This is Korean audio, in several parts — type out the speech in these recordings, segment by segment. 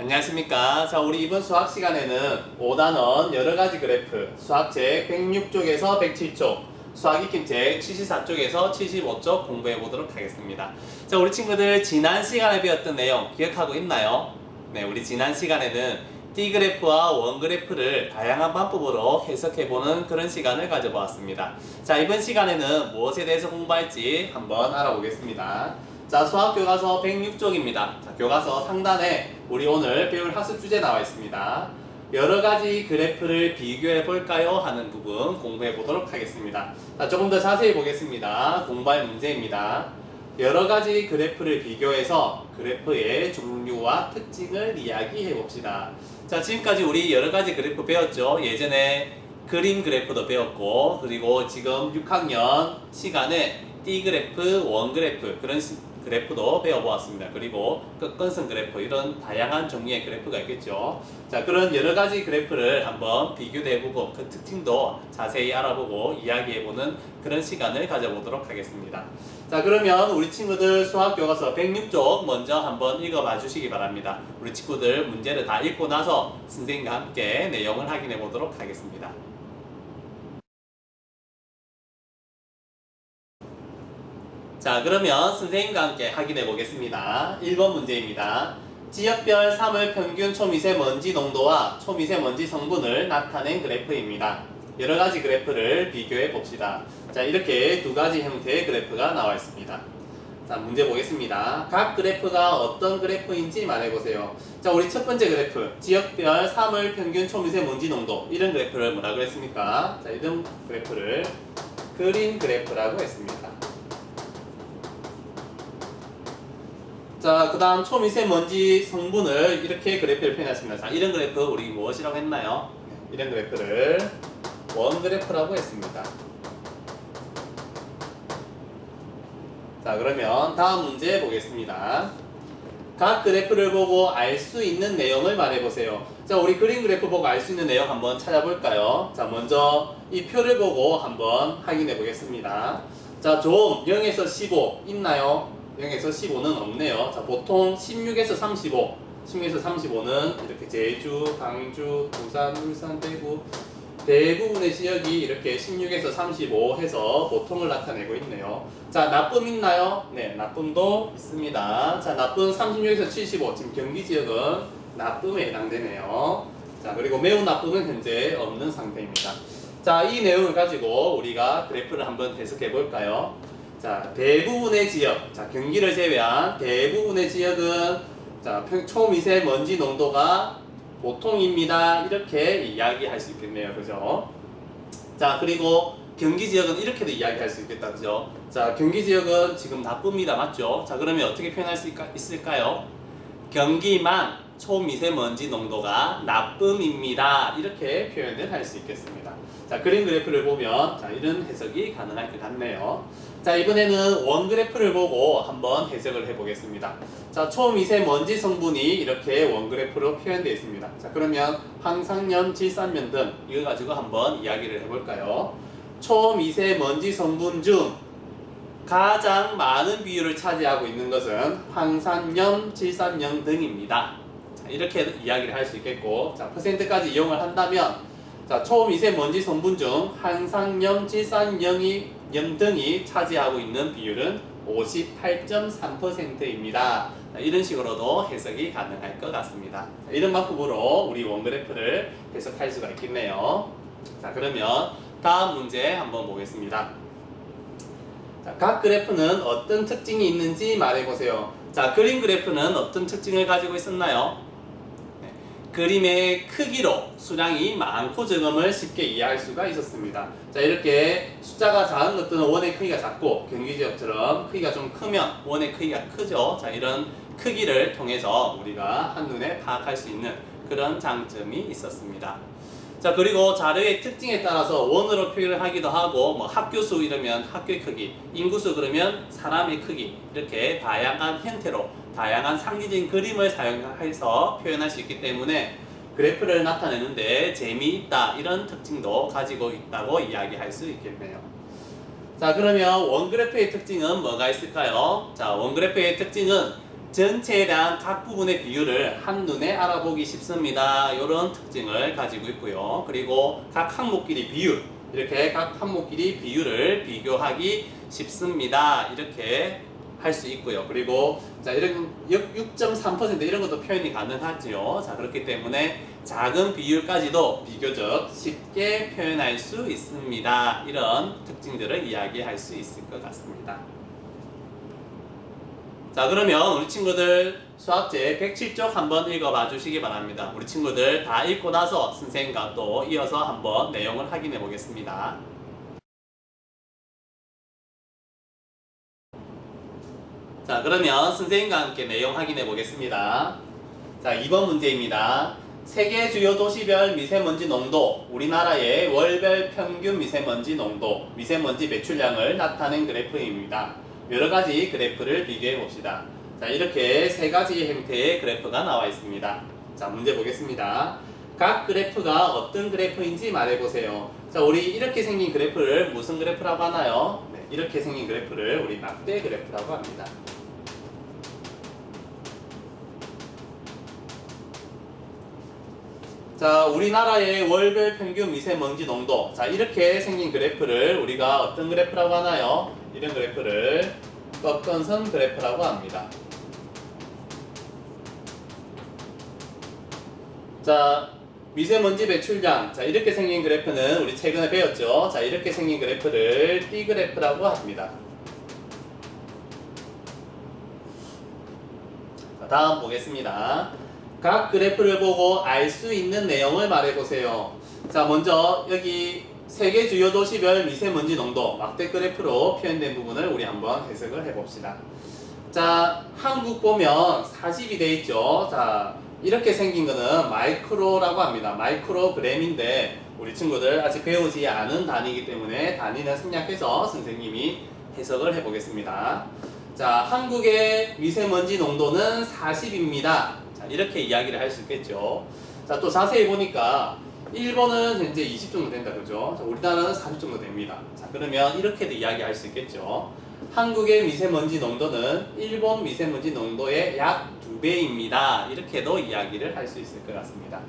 안녕하십니까. 자, 우리 이번 수학 시간에는 5단원 여러 가지 그래프, 수학책 106쪽에서 107쪽, 수학 익힘책 74쪽에서 75쪽 공부해 보도록 하겠습니다. 자, 우리 친구들 지난 시간에 배웠던 내용 기억하고 있나요? 네, 우리 지난 시간에는 T 그래프와 원 그래프를 다양한 방법으로 해석해 보는 그런 시간을 가져보았습니다. 자, 이번 시간에는 무엇에 대해서 공부할지 한번 알아보겠습니다. 자, 수학 교과서 106쪽입니다. 자, 교과서 상단에 우리 오늘 배울 학습 주제 나와 있습니다. 여러 가지 그래프를 비교해 볼까요? 하는 부분 공부해 보도록 하겠습니다. 자, 조금 더 자세히 보겠습니다. 공부할 문제입니다. 여러 가지 그래프를 비교해서 그래프의 종류와 특징을 이야기해 봅시다. 자, 지금까지 우리 여러 가지 그래프 배웠죠? 예전에 그림 그래프도 배웠고, 그리고 지금 6학년 시간에 띠 그래프, 원 그래프, 그런 시- 그래프도 배워보았습니다. 그리고 끝건선 그래프, 이런 다양한 종류의 그래프가 있겠죠. 자, 그런 여러 가지 그래프를 한번 비교도 해보고, 그 특징도 자세히 알아보고 이야기해보는 그런 시간을 가져보도록 하겠습니다. 자, 그러면 우리 친구들 수학 교과서 106쪽 먼저 한번 읽어봐 주시기 바랍니다. 우리 친구들 문제를 다 읽고 나서 선생님과 함께 내용을 확인해 보도록 하겠습니다. 자, 그러면 선생님과 함께 확인해 보겠습니다. 1번 문제입니다. 지역별 사물 평균 초미세먼지 농도와 초미세먼지 성분을 나타낸 그래프입니다. 여러 가지 그래프를 비교해 봅시다. 자, 이렇게 두 가지 형태의 그래프가 나와 있습니다. 자, 문제 보겠습니다. 각 그래프가 어떤 그래프인지 말해 보세요. 자, 우리 첫 번째 그래프. 지역별 사물 평균 초미세먼지 농도. 이런 그래프를 뭐라 그랬습니까? 자, 이런 그래프를 그린 그래프라고 했습니다. 자, 그 다음 초미세먼지 성분을 이렇게 그래프를 표현했습니다. 자, 이런 그래프 우리 무엇이라고 했나요? 이런 그래프를 원 그래프라고 했습니다. 자, 그러면 다음 문제 보겠습니다. 각 그래프를 보고 알 수 있는 내용을 말해보세요. 자, 우리 그림 그래프 보고 알 수 있는 내용 한번 찾아볼까요? 자, 먼저 이 표를 보고 한번 확인해 보겠습니다. 자, 좀 0에서 15 있나요? 0에서 15는 없네요. 자, 보통 16에서 35, 16에서 35는 이렇게 제주, 광주, 부산, 울산, 대구 대부분의 지역이 이렇게 16에서 35 해서 보통을 나타내고 있네요. 자, 나쁨 있나요? 네, 나쁨도 있습니다. 자, 나쁨 36에서 75. 지금 경기 지역은 나쁨에 해당되네요. 자, 그리고 매우 나쁨은 현재 없는 상태입니다. 자, 이 내용을 가지고 우리가 그래프를 한번 해석해 볼까요? 자, 대부분의 지역, 자, 경기를 제외한 대부분의 지역은 자, 평- 초미세 먼지 농도가 보통입니다. 이렇게 이야기할 수 있겠네요. 그죠? 자, 그리고 경기 지역은 이렇게도 이야기할 수 있겠다. 그죠? 자, 경기 지역은 지금 나쁩니다. 맞죠? 자, 그러면 어떻게 표현할 수 있을까요? 경기만 초미세먼지 농도가 나쁨입니다. 이렇게 표현을 할 수 있겠습니다. 자, 그림 그래프를 보면 자, 이런 해석이 가능할 것 같네요. 자, 이번에는 원 그래프를 보고 한번 해석을 해보겠습니다. 자, 초미세먼지 성분이 이렇게 원 그래프로 표현되어 있습니다. 자, 그러면 황상염, 질산염 등 이거 가지고 한번 이야기를 해볼까요? 초미세먼지 성분 중 가장 많은 비율을 차지하고 있는 것은 황산염, 질산염 등입니다. 자, 이렇게 이야기를 할 수 있겠고, 자, 퍼센트까지 이용을 한다면, 자, 초미세먼지 성분 중 항상염, 질산염이 염 등이 차지하고 있는 비율은 58.3%입니다. 이런 식으로도 해석이 가능할 것 같습니다. 자, 이런 방법으로 우리 원그래프를 해석할 수가 있겠네요. 자, 그러면 다음 문제 한번 보겠습니다. 자, 각 그래프는 어떤 특징이 있는지 말해보세요. 자, 그림 그래프는 어떤 특징을 가지고 있었나요? 네, 그림의 크기로 수량이 많고 적음을 쉽게 이해할 수가 있었습니다. 자, 이렇게 숫자가 작은 것들은 원의 크기가 작고 경기지역처럼 크기가 좀 크면 원의 크기가 크죠. 자, 이런 크기를 통해서 우리가 한눈에 파악할 수 있는 그런 장점이 있었습니다. 자 그리고 자료의 특징에 따라서 원으로 표현을 하기도 하고 뭐 학교 수 이러면 학교의 크기, 인구수 그러면 사람의 크기 이렇게 다양한 형태로 다양한 상징적인 그림을 사용해서 표현할 수 있기 때문에 그래프를 나타내는데 재미있다 이런 특징도 가지고 있다고 이야기할 수 있겠네요. 자 그러면 원그래프의 특징은 뭐가 있을까요? 자 원그래프의 특징은 전체에 대한 각 부분의 비율을 한눈에 알아보기 쉽습니다. 이런 특징을 가지고 있고요. 그리고 각 항목끼리 비율, 이렇게 각 항목끼리 비율을 비교하기 쉽습니다. 이렇게 할 수 있고요. 그리고 자 이런 6.3% 이런 것도 표현이 가능하지요. 자 그렇기 때문에 작은 비율까지도 비교적 쉽게 표현할 수 있습니다. 이런 특징들을 이야기할 수 있을 것 같습니다. 자 그러면 우리 친구들 수학제 107쪽 한번 읽어봐 주시기 바랍니다. 우리 친구들 다 읽고 나서 선생님과 또 이어서 한번 내용을 확인해 보겠습니다. 자 그러면 선생님과 함께 내용 확인해 보겠습니다. 자 2번 문제입니다. 세계 주요 도시별 미세먼지 농도, 우리나라의 월별 평균 미세먼지 농도, 미세먼지 매출량을 나타낸 그래프입니다. 여러 가지 그래프를 비교해 봅시다. 자, 이렇게 세 가지 형태의 그래프가 나와 있습니다. 자, 문제 보겠습니다. 각 그래프가 어떤 그래프인지 말해 보세요. 자, 우리 이렇게 생긴 그래프를 무슨 그래프라고 하나요? 네, 이렇게 생긴 그래프를 우리 막대 그래프라고 합니다. 자, 우리나라의 월별 평균 미세먼지 농도. 자, 이렇게 생긴 그래프를 우리가 어떤 그래프라고 하나요? 이런 그래프를 꺾은선 그래프라고 합니다. 자, 미세먼지 배출량. 자, 이렇게 생긴 그래프는 우리 최근에 배웠죠? 자, 이렇게 생긴 그래프를 T 그래프라고 합니다. 자, 다음 보겠습니다. 각 그래프를 보고 알 수 있는 내용을 말해보세요. 자, 먼저 여기 세계 주요 도시별 미세먼지 농도 막대 그래프로 표현된 부분을 우리 한번 해석을 해봅시다. 자, 한국 보면 40이 돼 있죠. 자, 이렇게 생긴 거는 마이크로라고 합니다. 마이크로그램인데 우리 친구들 아직 배우지 않은 단위이기 때문에 단위는 생략해서 선생님이 해석을 해보겠습니다. 자, 한국의 미세먼지 농도는 40입니다. 자, 이렇게 이야기를 할 수 있겠죠. 자, 또 자세히 보니까 일본은 현재 20 정도 된다, 그죠? 자, 우리나라는 40 정도 됩니다. 자, 그러면 이렇게도 이야기할 수 있겠죠. 한국의 미세먼지 농도는 일본 미세먼지 농도의 약 2배입니다. 이렇게도 이야기를 할 수 있을 것 같습니다.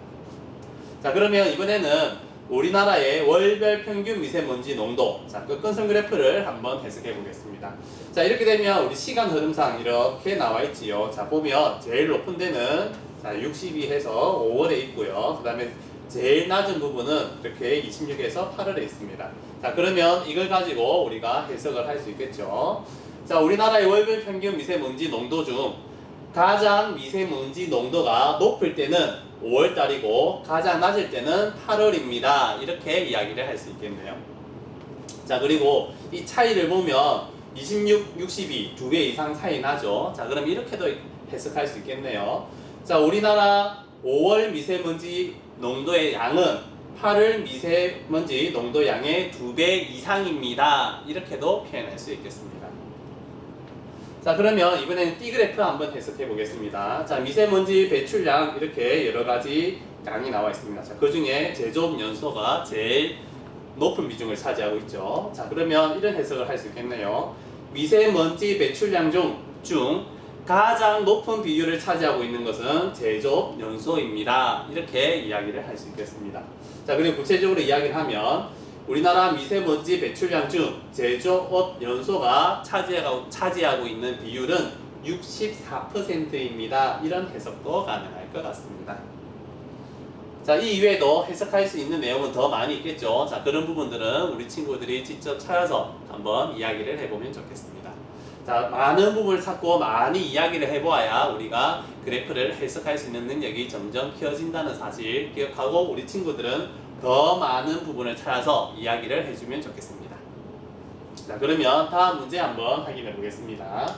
자, 그러면 이번에는 우리나라의 월별 평균 미세먼지 농도. 자, 끝근선 그래프를 한번 해석해 보겠습니다. 자, 이렇게 되면 우리 시간 흐름상 이렇게 나와 있지요. 자, 보면 제일 높은 데는 자, 62 해서 5월에 있고요. 그 다음에 제일 낮은 부분은 이렇게 26에서 8월에 있습니다. 자, 그러면 이걸 가지고 우리가 해석을 할 수 있겠죠. 자, 우리나라의 월별 평균 미세먼지 농도 중 가장 미세먼지 농도가 높을 때는 5월 달이고 가장 낮을 때는 8월입니다. 이렇게 이야기를 할 수 있겠네요. 자, 그리고 이 차이를 보면 26, 62, 두 배 이상 차이 나죠. 자, 그럼 이렇게도 해석할 수 있겠네요. 자, 우리나라 5월 미세먼지 농도의 양은 8월 미세먼지 농도 양의 두 배 이상입니다. 이렇게도 표현할 수 있겠습니다. 자, 그러면 이번에는 T 그래프 한번 해석해 보겠습니다. 자, 미세먼지 배출량 이렇게 여러 가지 양이 나와 있습니다. 자, 그 중에 제조업 연소가 제일 높은 비중을 차지하고 있죠. 자, 그러면 이런 해석을 할 수 있겠네요. 미세먼지 배출량 중, 중 가장 높은 비율을 차지하고 있는 것은 제조업 연소입니다. 이렇게 이야기를 할 수 있겠습니다. 자, 그리고 구체적으로 이야기를 하면 우리나라 미세먼지 배출량 중 제조업 연소가 차지하고, 차지하고 있는 비율은 64%입니다. 이런 해석도 가능할 것 같습니다. 자, 이 이외에도 해석할 수 있는 내용은 더 많이 있겠죠. 자, 그런 부분들은 우리 친구들이 직접 찾아서 한번 이야기를 해보면 좋겠습니다. 자, 많은 부분을 찾고 많이 이야기를 해보아야 우리가 그래프를 해석할 수 있는 능력이 점점 키워진다는 사실 기억하고 우리 친구들은 더 많은 부분을 찾아서 이야기를 해주면 좋겠습니다. 자, 그러면 다음 문제 한번 확인해 보겠습니다.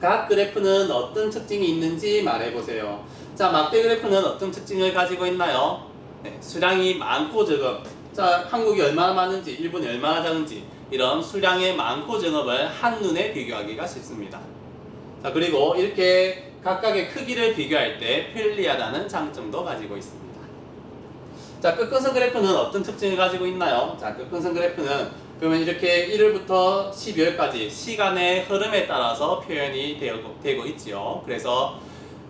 각 그래프는 어떤 특징이 있는지 말해보세요. 자, 막대 그래프는 어떤 특징을 가지고 있나요? 네, 수량이 많고 적음. 자, 한국이 얼마나 많은지, 일본이 얼마나 작은지, 이런 수량의 많고 적음을 한눈에 비교하기가 쉽습니다. 자, 그리고 이렇게 각각의 크기를 비교할 때 편리하다는 장점도 가지고 있습니다. 자, 끝근선 그래프는 어떤 특징을 가지고 있나요? 자, 끝근선 그래프는 그러면 이렇게 1월부터 12월까지 시간의 흐름에 따라서 표현이 되고, 되고 있지요. 그래서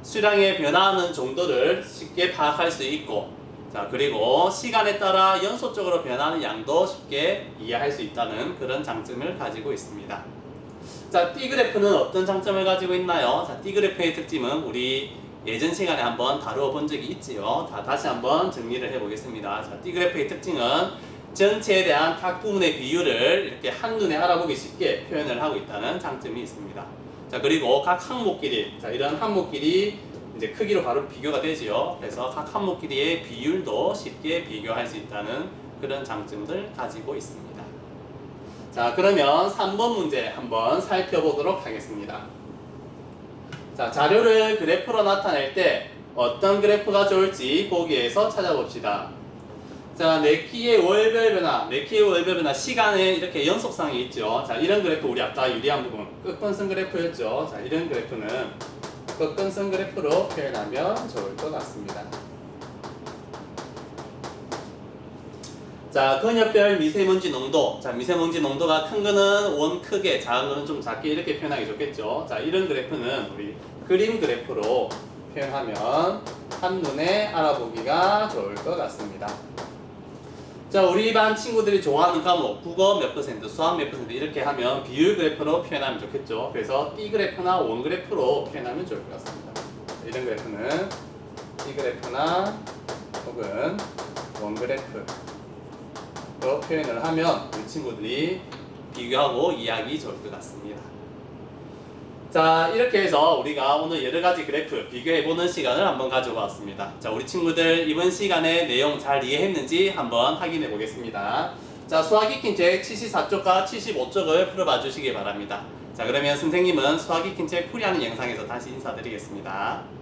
수량의 변화하는 정도를 쉽게 파악할 수 있고, 자, 그리고 시간에 따라 연속적으로 변하는 양도 쉽게 이해할 수 있다는 그런 장점을 가지고 있습니다. 자, T 그래프는 어떤 장점을 가지고 있나요? 자, T 그래프의 특징은 우리 예전 시간에 한번 다루어 본 적이 있지요. 자, 다시 한번 정리를 해 보겠습니다. 자, T 그래프의 특징은 전체에 대한 각 부분의 비율을 이렇게 한눈에 알아보기 쉽게 표현을 하고 있다는 장점이 있습니다. 자, 그리고 각 항목끼리, 자, 이런 항목끼리 이제 크기로 바로 비교가 되지요. 그래서 각 항목끼리의 비율도 쉽게 비교할 수 있다는 그런 장점들 가지고 있습니다. 자, 그러면 3번 문제 한번 살펴보도록 하겠습니다. 자, 자료를 그래프로 나타낼 때 어떤 그래프가 좋을지 보기에서 찾아봅시다. 자, 네 키의 월별 변화, 네 키의 월별 변화 시간에 이렇게 연속상이 있죠. 자, 이런 그래프 우리 아까 유리한 부분 끝건선 그래프였죠. 자, 이런 그래프는 끝건선 그래프로 표현하면 좋을 것 같습니다. 자, 근엽별 미세먼지 농도. 자, 미세먼지 농도가 큰 거는 원 크게, 작은 거는 좀 작게 이렇게 표현하기 좋겠죠. 자, 이런 그래프는 우리 그림 그래프로 표현하면 한눈에 알아보기가 좋을 것 같습니다. 자, 우리 반 친구들이 좋아하는 과목, 국어 몇 퍼센트, 수학 몇 퍼센트 이렇게 하면 비율 그래프로 표현하면 좋겠죠. 그래서 띠 그래프나 원 그래프로 표현하면 좋을 것 같습니다. 자, 이런 그래프는 띠 그래프나 혹은 원 그래프. 로 표현을 하면 우리 친구들이 비교하고 이해하기 좋을 것 같습니다. 자, 이렇게 해서 우리가 오늘 여러 가지 그래프 비교해보는 시간을 한번 가져봤습니다. 자, 우리 친구들 이번 시간에 내용 잘 이해했는지 한번 확인해 보겠습니다. 자, 수학 익힌 책 74쪽과 75쪽을 풀어봐 주시기 바랍니다. 자, 그러면 선생님은 수학 익힌 책 풀이하는 영상에서 다시 인사드리겠습니다.